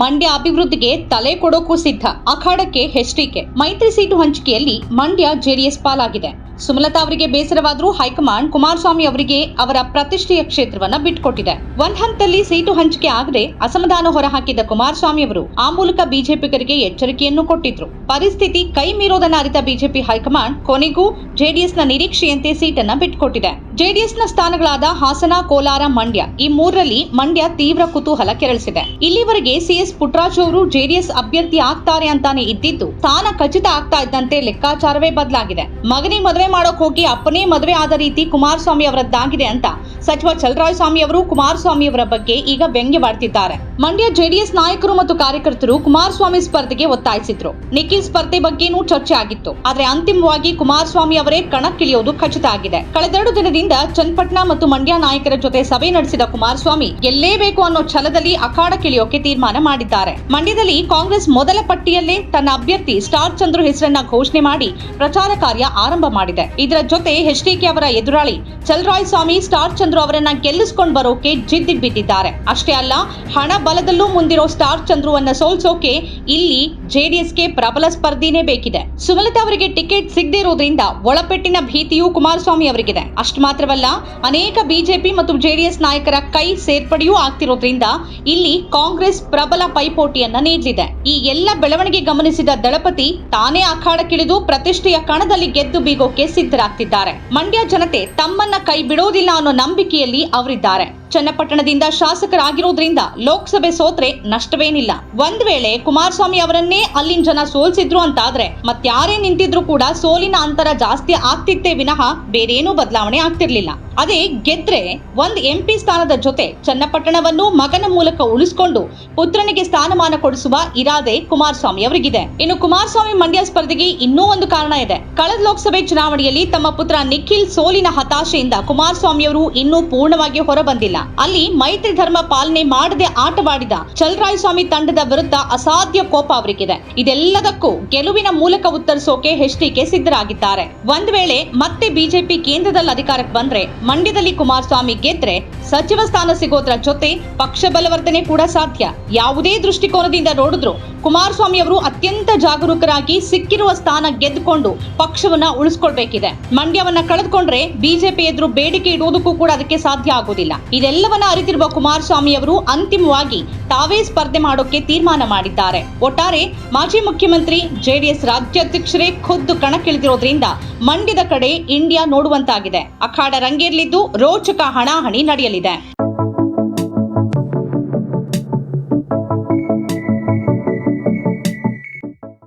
ಮಂಡ್ಯ ಅಭಿವೃದ್ಧಿಗೆ ತಲೆ ಕೊಡೋಕ್ಕೂ ಸಿದ್ಧ. ಅಖಾಡಕ್ಕೆ ಹೆಚ್ಡಿಕೆ ಮೈತ್ರಿ ಸೀಟು ಹಂಚಿಕೆಯಲ್ಲಿ ಮಂಡ್ಯ ಜೆಡಿಎಸ್ ಪಾಲಾಗಿದೆ. ಸುಮಲತಾ ಅವರಿಗೆ ಬೇಸರವಾದರೂ ಹೈಕಮಾಂಡ್ ಕುಮಾರಸ್ವಾಮಿ ಅವರಿಗೆ ಅವರ ಪ್ರತಿಷ್ಠೆಯ ಕ್ಷೇತ್ರವನ್ನ ಬಿಟ್ಕೊಟ್ಟಿದೆ. ಒಂದ್ ಹಂತದಲ್ಲಿ ಸೀಟು ಹಂಚಿಕೆ ಆಗದೆ ಅಸಮಾಧಾನ ಹೊರಹಾಕಿದ್ದ ಕುಮಾರಸ್ವಾಮಿ ಅವರು ಆ ಮೂಲಕ ಬಿಜೆಪಿಗರಿಗೆ ಎಚ್ಚರಿಕೆಯನ್ನು ಕೊಟ್ಟಿದ್ರು. ಪರಿಸ್ಥಿತಿ ಕೈ ಮೀರೋದನ್ನ ಅರಿತ ಬಿಜೆಪಿ ಹೈಕಮಾಂಡ್ ಕೊನೆಗೂ ಜೆಡಿಎಸ್ನ ನಿರೀಕ್ಷೆಯಂತೆ ಸೀಟನ್ನ ಬಿಟ್ಟುಕೊಟ್ಟಿದೆ ಜೆಡಿಎಸ್ನ ಸ್ಥಾನಗಳಾದ ಹಾಸನ, ಕೋಲಾರ, ಮಂಡ್ಯ ಈ ಮೂರರಲ್ಲಿ ಮಂಡ್ಯ ತೀವ್ರ ಕುತೂಹಲ ಕೆರಳಿಸಿದೆ. ಇಲ್ಲಿವರೆಗೆ ಸಿಎಸ್ ಪುಟ್ಟರಾಜು ಅವರು ಜೆಡಿಎಸ್ ಅಭ್ಯರ್ಥಿ ಆಗ್ತಾರೆ ಅಂತಾನೆ ಇದ್ದಿದ್ದು ಸ್ಥಾನ ಖಚಿತ ಆಗ್ತಾ ಇದ್ದಂತೆ ಲೆಕ್ಕಾಚಾರವೇ ಬದಲಾಗಿದೆ. ಮಗನಿ ಮದುವೆ ಮಾಡೋಕ್ ಹೋಗಿ ಅಪ್ಪನೇ ಮದುವೆ ಆದ ರೀತಿ ಕುಮಾರಸ್ವಾಮಿ ಅವರದ್ದಾಗಿದೆ ಅಂತ. ಸಚಿವ ಚಲರಾಯಸ್ವಾಮಿ ಅವರು ಕುಮಾರಸ್ವಾಮಿ ಅವರ ಬಗ್ಗೆ ಈಗ ವ್ಯಂಗ್ಯವಾಡ್ತಿದ್ದಾರೆ. ಮಂಡ್ಯ ಜೆಡಿಎಸ್ ನಾಯಕರು ಮತ್ತು ಕಾರ್ಯಕರ್ತರು ಕುಮಾರಸ್ವಾಮಿ ಸ್ಪರ್ಧೆಗೆ ಒತ್ತಾಯಿಸಿದ್ರು. ನಿಖಿಲ್ ಸ್ಪರ್ಧೆ ಬಗ್ಗೆನೂ ಚರ್ಚೆ ಆಗಿತ್ತು. ಆದ್ರೆ ಅಂತಿಮವಾಗಿ ಕುಮಾರಸ್ವಾಮಿ ಅವರೇ ಕಣಕ್ಕಿಳಿಯೋದು ಖಚಿತ ಆಗಿದೆ. ಕಳೆದೆರಡು ದಿನದಿಂದ ಚನ್ನಪಟ್ಟಣ ಮತ್ತು ಮಂಡ್ಯ ನಾಯಕರ ಜೊತೆ ಸಭೆ ನಡೆಸಿದ ಕುಮಾರಸ್ವಾಮಿ ಎಲ್ಲೇ ಬೇಕು ಅನ್ನೋ ಛಲದಲ್ಲಿ ಅಖಾಡಕ್ಕಿಳಿಯೋಕೆ ತೀರ್ಮಾನ ಮಾಡಿದ್ದಾರೆ. ಮಂಡ್ಯದಲ್ಲಿ ಕಾಂಗ್ರೆಸ್ ಮೊದಲ ಪಟ್ಟಿಯಲ್ಲೇ ತನ್ನ ಅಭ್ಯರ್ಥಿ ಸ್ಟಾರ್ ಚಂದ್ರು ಹೆಸರನ್ನ ಘೋಷಣೆ ಮಾಡಿ ಪ್ರಚಾರ ಕಾರ್ಯ ಆರಂಭ ಮಾಡಿದೆ. ಇದರ ಜೊತೆ ಎಚ್ಡಿಕೆ ಅವರ ಎದುರಾಳಿ ಚಲರಾಯ್ ಸ್ವಾಮಿ, ಸ್ಟಾರ್ ಚಂದ್ರು ಅವರನ್ನ ಗೆಲ್ಲಿಸ್ಕೊಂಡ್ ಬರೋಕೆ ಜಿದ್ದಿ ಬಿದ್ದಿದ್ದಾರೆ. ಅಷ್ಟೇ ಅಲ್ಲ, ಹಣ ಬಲದಲ್ಲೂ ಮುಂದಿರೋ ಸ್ಟಾರ್ ಚಂದ್ರುವನ್ನ ಸೋಲ್ಸೋಕೆ ಇಲ್ಲಿ ಜೆಡಿಎಸ್ಗೆ ಪ್ರಬಲ ಸ್ಪರ್ಧಿನೇ ಬೇಕಿದೆ. ಸುಮಲತಾ ಅವರಿಗೆ ಟಿಕೆಟ್ ಸಿಗದೇ ಇರೋದ್ರಿಂದ ಒಳಪೆಟ್ಟಿನ ಭೀತಿಯೂ ಕುಮಾರಸ್ವಾಮಿ ಅವರಿಗಿದೆ. ಅಷ್ಟು ಮಾತ್ರವಲ್ಲ, ಅನೇಕ ಬಿಜೆಪಿ ಮತ್ತು ಜೆಡಿಎಸ್ ನಾಯಕರ ಕೈ ಸೇರ್ಪಡೆಯೂ ಆಗ್ತಿರೋದ್ರಿಂದ ಇಲ್ಲಿ ಕಾಂಗ್ರೆಸ್ ಪ್ರಬಲ ಪೈಪೋಟಿಯನ್ನ ನೀಡಲಿದೆ. ಈ ಎಲ್ಲ ಬೆಳವಣಿಗೆ ಗಮನಿಸಿದ ದಳಪತಿ ತಾನೇ ಅಖಾಡಕ್ಕಿಳಿದು ಪ್ರತಿಷ್ಠೆಯ ಕಣದಲ್ಲಿ ಗೆದ್ದು ಬೀಗೋಕೆ ಸಿದ್ಧರಾಗ್ತಿದ್ದಾರೆ. ಮಂಡ್ಯ ಜನತೆ ತಮ್ಮನ್ನ ಕೈ ಬಿಡೋದಿಲ್ಲ ಅನ್ನೋ ನಂಬಿಕೆಯಲ್ಲಿ ಅವರಿದ್ದಾರೆ. ಚನ್ನಪಟ್ಟಣದಿಂದ ಶಾಸಕರಾಗಿರೋದ್ರಿಂದ ಲೋಕಸಭೆ ಸೋತ್ರೆ ನಷ್ಟವೇನಿಲ್ಲ. ಒಂದ್ ವೇಳೆ ಕುಮಾರಸ್ವಾಮಿ ಅವರನ್ನೇ ಅಲ್ಲಿನ ಜನ ಸೋಲ್ಸಿದ್ರು ಅಂತಾದ್ರೆ ಮತ್ತಾರೇ ನಿಂತಿದ್ರು ಕೂಡ ಸೋಲಿನ ಅಂತರ ಜಾಸ್ತಿ ಆಗ್ತಿತ್ತೇ ವಿನಃ ಬೇರೇನೂ ಬದಲಾವಣೆ ಆಗ್ತಿರ್ಲಿಲ್ಲ. ಅದೇ ಗೆದ್ರೆ ಒಂದ್ ಎಂಪಿ ಸ್ಥಾನದ ಜೊತೆ ಚನ್ನಪಟ್ಟಣವನ್ನು ಮಗನ ಮೂಲಕ ಉಳಿಸಿಕೊಂಡು ಪುತ್ರನಿಗೆ ಸ್ಥಾನಮಾನ ಕೊಡಿಸುವ ಇರಾದೆ ಕುಮಾರಸ್ವಾಮಿ ಅವರಿಗಿದೆ. ಇನ್ನು ಕುಮಾರಸ್ವಾಮಿ ಮಂಡ್ಯ ಸ್ಪರ್ಧೆಗೆ ಇನ್ನೂ ಒಂದು ಕಾರಣ ಇದೆ. ಕಳೆದ ಲೋಕಸಭೆ ಚುನಾವಣೆಯಲ್ಲಿ ತಮ್ಮ ಪುತ್ರ ನಿಖಿಲ್ ಸೋಲಿನ ಹತಾಶೆಯಿಂದ ಕುಮಾರಸ್ವಾಮಿ ಅವರು ಇನ್ನೂ ಪೂರ್ಣವಾಗಿ ಹೊರಬಂದಿಲ್ಲ. ಅಲ್ಲಿ ಮೈತ್ರಿ ಧರ್ಮ ಪಾಲನೆ ಮಾಡದೆ ಆಟವಾಡಿದ ಚಲರಾಯಸ್ವಾಮಿ ತಂಡದ ವಿರುದ್ಧ ಅಸಾಧ್ಯ ಕೋಪ ಅವರಿಗಿದೆ. ಇದೆಲ್ಲದಕ್ಕೂ ಗೆಲುವಿನ ಮೂಲಕ ಉತ್ತರಿಸೋಕೆ ಎಚ್ಡಿಕೆ ಸಿದ್ಧರಾಗಿದ್ದಾರೆ. ಒಂದ್ ವೇಳೆ ಮತ್ತೆ ಬಿಜೆಪಿ ಕೇಂದ್ರದಲ್ಲಿ ಅಧಿಕಾರಕ್ಕೆ ಬಂದ್ರೆ ಮಂಡ್ಯದಲ್ಲಿ ಕುಮಾರಸ್ವಾಮಿ ಗೆದ್ರೆ ಸಚಿವ ಸ್ಥಾನ ಸಿಗೋದ್ರ ಜೊತೆ ಪಕ್ಷ ಬಲವರ್ಧನೆ ಕೂಡ ಸಾಧ್ಯ. ಯಾವುದೇ ದೃಷ್ಟಿಕೋನದಿಂದ ನೋಡಿದ್ರು ಕುಮಾರಸ್ವಾಮಿ ಅವರು ಅತ್ಯಂತ ಜಾಗರೂಕರಾಗಿ ಸಿಕ್ಕಿರುವ ಸ್ಥಾನ ಗೆದ್ದುಕೊಂಡು ಪಕ್ಷವನ್ನ ಉಳಿಸ್ಕೊಳ್ಬೇಕಿದೆ. ಮಂಡ್ಯವನ್ನ ಕಳೆದುಕೊಂಡ್ರೆ ಬಿಜೆಪಿ ಎದುರು ಬೇಡಿಕೆ ಇಡುವುದಕ್ಕೂ ಕೂಡ ಅದಕ್ಕೆ ಸಾಧ್ಯ ಆಗೋದಿಲ್ಲ ಇದೆಲ್ಲವನ್ನ ಅರಿತಿರುವ ಕುಮಾರಸ್ವಾಮಿ ಅವರು ಅಂತಿಮವಾಗಿ ತಾವೇ ಸ್ಪರ್ಧೆ ಮಾಡೋಕೆ ತೀರ್ಮಾನ ಮಾಡಿದ್ದಾರೆ. ಒಟ್ಟಾರೆ ಮಾಜಿ ಮುಖ್ಯಮಂತ್ರಿ ಜೆಡಿಎಸ್ ರಾಜ್ಯಾಧ್ಯಕ್ಷರೇ ಖುದ್ದು ಕಣಕ್ಕಿಳಿದಿರೋದ್ರಿಂದ ಮಂಡ್ಯದ ಕಡೆ ಇಂಡಿಯಾ ನೋಡುವಂತಾಗಿದೆ. ಅಖಾಡ ರಂಗೇರ್ಲಿದ್ದು ರೋಚಕ ಹಣಾಹಣಿ ನಡೆಯಲಿದೆ.